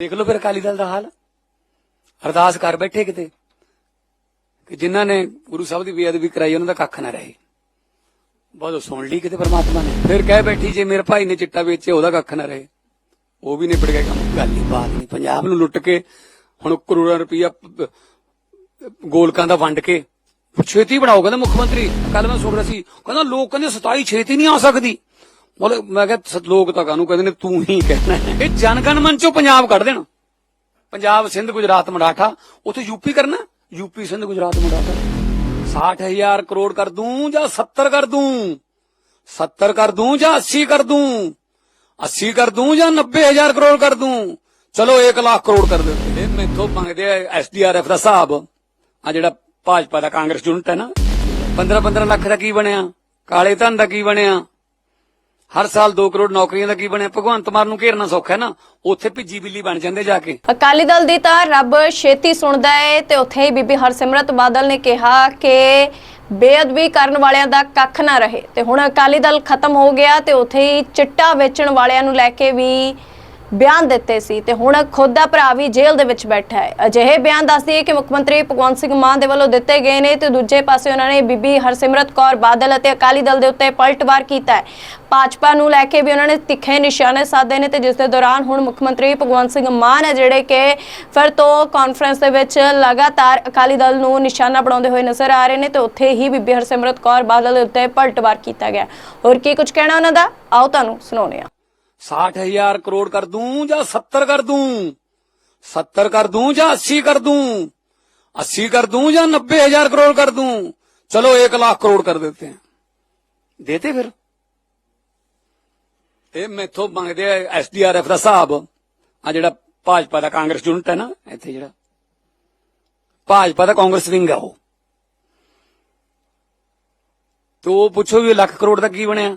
ਦੇਖ ਲਓ ਫਿਰ ਅਕਾਲੀ ਦਲ ਦਾ ਹਾਲ। ਅਰਦਾਸ ਕਰ ਬੈਠੇ ਕਿਤੇ ਕਿ ਜਿਨ੍ਹਾਂ ਨੇ ਗੁਰੂ ਸਾਹਿਬ ਦੀ ਬੇਅਦਬੀ ਕਰਾਈ, ਉਹਨਾਂ ਦਾ ਕੱਖ ਨਾ ਰਹੇ। ਬਹੁਤ ਸੁਣ ਲਈ ਕਿਤੇ ਪਰਮਾਤਮਾ ਨੇ। ਫਿਰ ਕਹਿ ਬੈਠੀ, ਜੇ ਮੇਰੇ ਭਾਈ ਨੇ ਚਿੱਟਾ ਵੇਚਿਆ, ਉਹਦਾ ਕੱਖ ਨਾ ਰਹੇ। ਉਹ ਵੀ ਨਿਬੜ ਗਿਆ ਕੰਮ। ਗੱਲ ਹੀ ਬਾਤ ਨਹੀਂ। ਪੰਜਾਬ ਨੂੰ ਲੁੱਟ ਕੇ ਹੁਣ ਕਰੋੜਾਂ ਰੁਪਈਆ ਗੋਲਕਾਂ ਦਾ ਵੰਡ ਕੇ ਛੇਤੀ ਬਣਾਓ, ਕਹਿੰਦਾ ਮੁੱਖ ਮੰਤਰੀ। ਕੱਲ ਮੈਂ ਸੁਣ ਰਿਹਾ ਸੀ, ਕਹਿੰਦਾ ਲੋਕ ਕਹਿੰਦੇ 27 ਛੇਤੀ ਨਹੀਂ ਆ ਸਕਦੀ। ਮਤਲਬ ਮੈਂ ਕਿਹਾ ਲੋਕ ਤਾਂ ਕਾਹਨੂੰ ਕਹਿੰਦੇ ਨੇ, ਤੂੰ ਹੀ ਕਹਿਣਾ ਹੈ। ਇਹ ਜਨਗਣ ਮਨ ਚੋਂ ਪੰਜਾਬ ਕੱਢ ਦੇਣਾ। ਪੰਜਾਬ ਸਿੰਧ ਗੁਜਰਾਤ ਮਰਾਠਾ, ਉੱਥੇ ਯੂਪੀ ਕਰਨਾ ਯੂਪੀ ਸਿੰਧ ਗੁਜਰਾਤ ਮਰਾਠਾ। 60000 ਕਰੋੜ ਕਰ ਦੂੰ ਜਾਂ 70 ਕਰ ਦੂੰ? 70 ਕਰ ਦੂੰ ਜਾਂ 80 ਕਰ ਦੂੰ? 80 ਕਰ ਦੂੰ ਜਾਂ 90000 ਕਰੋੜ ਕਰ ਦੂੰ? ਚਲੋ 1 ਲੱਖ ਕਰੋੜ ਕਰ ਦੇ ਇਹ ਮੈਥੋਂ ਮੰਗਦੇ ਆ ਐਸਡੀਆਰਐਫ ਦਾ ਹਿਸਾਬ। ਆ ਜਿਹੜਾ ਭਾਜਪਾ ਦਾ ਕਾਂਗਰਸ ਯੂਨਿਟ ਹੈ ਨਾ। 15 15 ਲੱਖ ਦਾ ਕੀ ਬਣਿਆ? ਕਾਲੇ ਧਨ ਦਾ ਕੀ ਬਣਿਆ? ਹਰ ਸਾਲ 2 ਕਰੋੜ ਨੌਕਰੀਆਂ ਦਾ ਕੀ ਬਣਿਆ? ਭਗਵੰਤ ਮਾਨ ਨੂੰ ਘੇਰਨਾ ਸੌਖਾ ਹੈ ਨਾ? ਉੱਥੇ ਭਿੱਜੀ ਬਿੱਲੀ ਬਣ ਜਾਂਦੇ ਜਾ ਕੇ। ਅਕਾਲੀ ਦਲ ਦੀ ਤਾਂ ਰੱਬ ਛੇਤੀ ਸੁਣਦਾ ਏ ਤੇ ਉੱਥੇ ਹੀ ਬੀਬੀ ਹਰਸਿਮਰਤ ਬਾਦਲ ਨੇ ਕਿਹਾ ਕਿ ਬੇਅਦਬੀ ਕਰਨ ਵਾਲਿਆਂ ਦਾ ਕੱਖ ਨਾ ਰਹੇ। ਤੇ ਹੁਣ ਅਕਾਲੀ ਦਲ ਖਤਮ ਹੋ ਗਿਆ ਤੇ ਉੱਥੇ ਹੀ ਚਿੱਟਾ ਵੇਚਣ ਵਾਲਿਆਂ ਨੂੰ ਲੈ ਕੇ ਵੀ ਬਿਆਨ ਦਿੱਤੇ ਸੀ ਤੇ ਹੁਣ ਖੁਦ ਦਾ ਭਰਾ ਵੀ ਜੇਲ੍ਹ ਦੇ ਵਿੱਚ ਬੈਠਾ ਹੈ। ਅਜਿਹੇ ਬਿਆਨ ਦੱਸਦੀ ਹੈ ਕਿ ਮੁੱਖ ਮੰਤਰੀ ਭਗਵੰਤ ਸਿੰਘ ਮਾਨ ਦੇ ਵੱਲੋਂ ਦਿੱਤੇ ਗਏ ਨੇ ਤੇ ਦੂਜੇ ਪਾਸੇ ਉਹਨਾਂ ਨੇ ਬੀਬੀ ਹਰਸਿਮਰਤ ਕੌਰ ਬਾਦਲ ਅਤੇ ਅਕਾਲੀ ਦਲ ਦੇ ਉੱਤੇ ਪਲਟਵਾਰ ਕੀਤਾ ਹੈ। ਭਾਜਪਾ ਨੂੰ ਲੈ ਕੇ ਵੀ ਉਹਨਾਂ ਨੇ ਤਿੱਖੇ ਨਿਸ਼ਾਨੇ ਸਾਧੇ ਨੇ ਤੇ ਜਿਸ ਦੇ ਦੌਰਾਨ ਹੁਣ ਮੁੱਖ ਮੰਤਰੀ ਭਗਵੰਤ ਸਿੰਘ ਮਾਨ ਹੈ ਜਿਹੜੇ ਕਿ ਫਿਰ ਤੋਂ ਕਾਨਫਰੰਸ ਦੇ ਵਿੱਚ ਲਗਾਤਾਰ ਅਕਾਲੀ ਦਲ ਨੂੰ ਨਿਸ਼ਾਨਾ ਬਣਾਉਂਦੇ ਹੋਏ ਨਜ਼ਰ ਆ ਰਹੇ ਨੇ ਤੇ ਉੱਥੇ ਹੀ ਬੀਬੀ ਹਰਸਿਮਰਤ ਕੌਰ ਬਾਦਲ ਦੇ ਉੱਤੇ ਪਲਟਵਾਰ ਕੀਤਾ ਗਿਆ। ਹੋਰ ਕੀ ਕੁਝ ਕਹਿਣਾ ਉਹਨਾਂ ਦਾ? ਆਓ ਤੁਹਾਨੂੰ ਸੁਣਾਉਂਦੇ ਹਾਂ। 60000 ਕਰੋੜ ਕਰ ਦੂੰ ਜਾਂ 70 ਕਰ ਦੂੰ? 70 ਕਰ ਦੂੰ ਜਾਂ 80 ਕਰ ਦੂੰ? 80 ਕਰ ਦੂੰ ਜਾਂ 90000 ਕਰੋੜ ਕਰ ਦੂੰ? ਚਲੋ 1 ਲੱਖ ਕਰੋੜ ਕਰ ਦੇਤੇ हैं ਦੇਤੇ ਫਿਰ? ਇਹ ਮੈਥੋਂ ਮੰਗਦੇ ਆ ਐਸਡੀਆਰਐਫ ਦਾ ਹਿਸਾਬ। ਆ ਜਿਹੜਾ ਭਾਜਪਾ ਦਾ ਕਾਂਗਰਸ ਯੂਨਿਟ ਹੈ ਨਾ, ਇੱਥੇ ਜਿਹੜਾ ਭਾਜਪਾ ਦਾ ਕਾਂਗਰਸ ਵਿੰਗ ਆ ਉਹ। ਤੋ ਉਹ ਪੁੱਛੋ ਵੀ ਲੱਖ ਕਰੋੜ ਦਾ ਕੀ ਬਣਿਆ?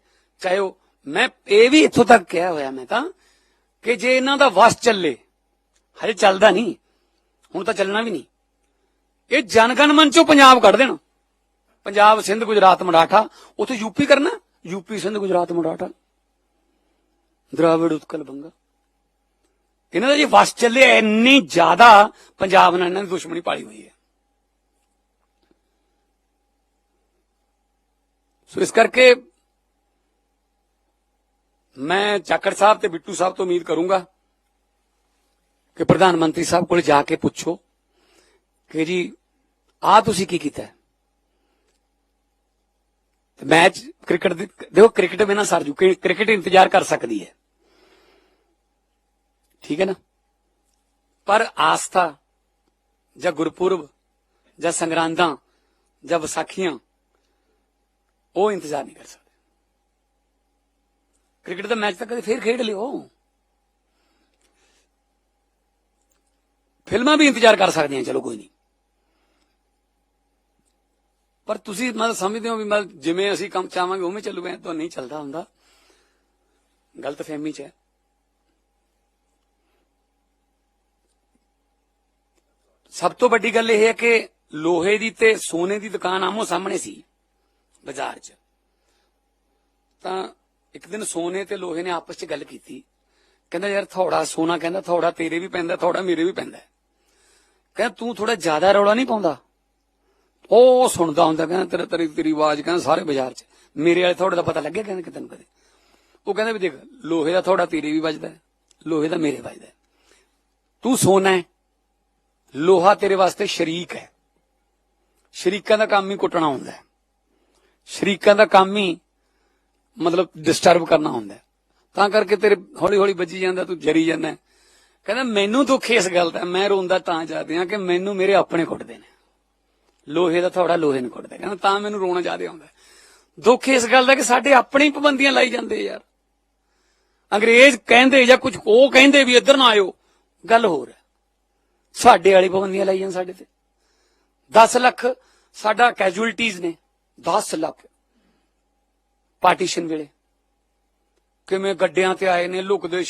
ਚਾਹੇ ਉਹ, ਮੈਂ ਇਹ ਵੀ ਇੱਥੋਂ ਤੱਕ ਕਿਹਾ ਹੋਇਆ ਮੈਂ ਤਾਂ, ਕਿ ਜੇ ਇਹਨਾਂ ਦਾ ਵਸ ਚੱਲੇ, ਹਜੇ ਚੱਲਦਾ ਨਹੀਂ, ਹੁਣ ਤਾਂ ਚੱਲਣਾ ਵੀ ਨਹੀਂ। ਇਹ ਜਨਗਣ ਮਨ ਚੋਂ ਪੰਜਾਬ ਕੱਢ ਦੇਣਾ। ਪੰਜਾਬ, ਸਿੰਧ, ਗੁਜਰਾਤ, ਮਰਾਠਾ, ਉੱਥੇ ਯੂਪੀ ਕਰਨਾ ਯੂਪੀ ਸਿੰਧ, ਗੁਜਰਾਤ, ਮਰਾਠਾ। ਦਰਾਵਿੜ, ਉਤਕਲ, ਬੰਗਾ। ਇਹਨਾਂ ਦਾ ਜੇ ਵਸ ਚੱਲੇ, ਇੰਨੀ ਜ਼ਿਆਦਾ ਪੰਜਾਬ ਨਾਲ ਇਹਨਾਂ ਦੀ ਦੁਸ਼ਮਣੀ ਪਾਲੀ ਹੋਈ ਹੈ। ਸੋ ਇਸ ਕਰਕੇ ਮੈਂ ਚਾਕਰ ਸਾਹਿਬ ਤੇ ਬਿੱਟੂ ਸਾਹਿਬ ਤੋਂ ਉਮੀਦ ਕਰੂੰਗਾ ਕਿ ਪ੍ਰਧਾਨ ਮੰਤਰੀ ਸਾਹਿਬ ਕੋਲ ਜਾ ਕੇ ਪੁੱਛੋ ਕਿ ਜੀ ਆ ਤੁਸੀਂ ਕੀ ਕੀਤਾ? ਮੈਚ ਕ੍ਰਿਕਟ ਦੇਖੋ, ਕ੍ਰਿਕਟ ਬਿਨਾ ਸਰ ਜੂ ਕ੍ਰਿਕਟ ਇੰਤਜ਼ਾਰ ਕਰ ਸਕਦੀ ਹੈ। ਠੀਕ ਹੈ ਨਾ? ਪਰ ਆਸਥਾ ਜਾਂ ਗੁਰਪੁਰਬ ਜਾਂ ਸੰਗਰਾਂਦਾਂ ਜਾਂ ਵਿਸਾਖੀਆਂ, ਉਹ ਇੰਤਜ਼ਾਰ ਨਹੀਂ ਕਰ ਸਕਦੇ। ਕ੍ਰਿਕਟ ਦਾ ਮੈਚ ਤਾਂ ਕਦੇ ਫੇਰ ਖੇਡ ਲਿਓ। ਫਿਲਮਾਂ ਵੀ ਇੰਤਜ਼ਾਰ ਕਰ ਸਕਦੀਆਂ, ਚਲੋ ਕੋਈ ਨਹੀਂ। ਪਰ ਤੁਸੀਂ ਮਤਲਬ ਸਮਝਦੇ ਹੋ ਵੀ ਮਤਲਬ ਜਿਵੇਂ ਅਸੀਂ ਕੰਮ ਚਾਹਾਂਗੇ, ਉਵੇਂ ਚੱਲੂਗੇ ਤਾਂ ਨਹੀਂ ਚੱਲਦਾ ਹੁੰਦਾ। ਗਲਤ ਫਹਿਮੀ ਚ ਹੈ। ਸਭ ਤੋਂ ਵੱਡੀ ਗੱਲ ਇਹ ਹੈ ਕਿ ਲੋਹੇ ਦੀ ਤੇ ਸੋਨੇ ਦੀ ਦੁਕਾਨ ਆਮੋ ਸਾਹਮਣੇ ਸੀ, ਬਾਜ਼ਾਰ 'ਚ। ਤਾਂ ਇੱਕ ਦਿਨ ਸੋਨੇ ਤੇ ਲੋਹੇ ਨੇ ਆਪਸ 'ਚ ਗੱਲ ਕੀਤੀ। ਕਹਿੰਦਾ, ਯਾਰ ਥੋੜਾ ਸੋਨਾ ਕਹਿੰਦਾ, ਥੋੜਾ ਤੇਰੇ ਵੀ ਪੈਂਦਾ, ਥੋੜਾ ਮੇਰੇ ਵੀ ਪੈਂਦਾ। ਕਹਿੰਦਾ, ਤੂੰ ਥੋੜਾ ਜ਼ਿਆਦਾ ਰੌਲਾ ਨਹੀਂ ਪਾਉਂਦਾ? ਉਹ ਸੁਣਦਾ ਹੁੰਦਾ, ਕਹਿੰਦਾ, ਤੇਰਾ, ਤੇਰੀ ਤੇਰੀ ਆਵਾਜ਼ ਕਹਿੰਦਾ ਸਾਰੇ ਬਾਜ਼ਾਰ 'ਚ। ਮੇਰੇ ਵਾਲੇ ਥੋੜੇ ਦਾ ਪਤਾ ਲੱਗਿਆ ਕਹਿੰਦਾ ਕਿ ਤੈਨੂੰ ਕਦੇ? ਉਹ ਕਹਿੰਦਾ ਵੀ ਦੇਖ, ਲੋਹੇ ਦਾ ਥੋੜਾ ਤੇਰੇ ਵੀ ਵੱਜਦਾ, ਲੋਹੇ ਦਾ ਮੇਰੇ ਵੱਜਦਾ। ਤੂੰ ਸੋਨਾ ਹੈ। ਲੋਹਾ ਤੇਰੇ ਵਾਸਤੇ ਸ਼ਰੀਕ ਹੈ। ਸ਼ਰੀਕਾਂ ਦਾ ਕੰਮ ਹੀ ਕੁੱਟਣਾ ਹੁੰਦਾ ਹੈ। ਸ਼ਰੀਕਾਂ ਦਾ ਕੰਮ ਹੀ ਮਤਲਬ ਡਿਸਟਰਬ ਕਰਨਾ ਹੁੰਦਾ ਤਾਂ ਕਰਕੇ ਤੇਰੇ ਹੌਲੀ ਹੌਲੀ ਵੱਜੀ ਜਾਂਦਾ, ਤੂੰ ਜਰੀ ਜਾਂਦਾ ਕਹਿੰਦਾ, ਮੈਨੂੰ ਦੁੱਖ ਇਸ ਗੱਲ ਦਾ, ਮੈਂ ਰੋਂਦਾ ਤਾਂ ਜਾਂਦੇ ਆ ਕਿ ਮੈਨੂੰ ਮੇਰੇ ਆਪਣੇ ਕੁੱਟਦੇ ਨੇ। ਲੋਹੇ ਦਾ ਥੋੜਾ ਲੋਹੇ ਨੂੰ ਕੁੱਟਦਾ ਕਹਿੰਦਾ, ਤਾਂ ਮੈਨੂੰ ਰੋਣਾ ਜ਼ਿਆਦਾ ਆਉਂਦਾ ਦੁੱਖ ਇਸ ਗੱਲ ਦਾ ਕਿ ਸਾਡੇ ਆਪਣੇ ਹੀ ਪਾਬੰਦੀਆਂ ਲਾਈ ਜਾਂਦੇ ਯਾਰ। ਅੰਗਰੇਜ਼ ਕਹਿੰਦੇ ਜਾਂ ਕੁਝ ਉਹ ਕਹਿੰਦੇ ਵੀ ਇੱਧਰ ਨਾ ਆਇਓ। ਗੱਲ ਹੋਰ ਹੈ। ਸਾਡੇ ਵਾਲੀ ਪਾਬੰਦੀਆਂ ਲਾਈਆਂ ਸਾਡੇ ਤੇ। 10 ਲੱਖ ਸਾਡਾ ਕੈਜੂਅਲਟੀਜ਼ ਨੇ। 10 ਲੱਖ। ਪਾਰਟੀਸ਼ਨ ਵੇਲੇ। ਕਿਵੇਂ ਗੱਡਿਆਂ ਤੇ ਆਏ ਨੇ ਲੁਕਦੇ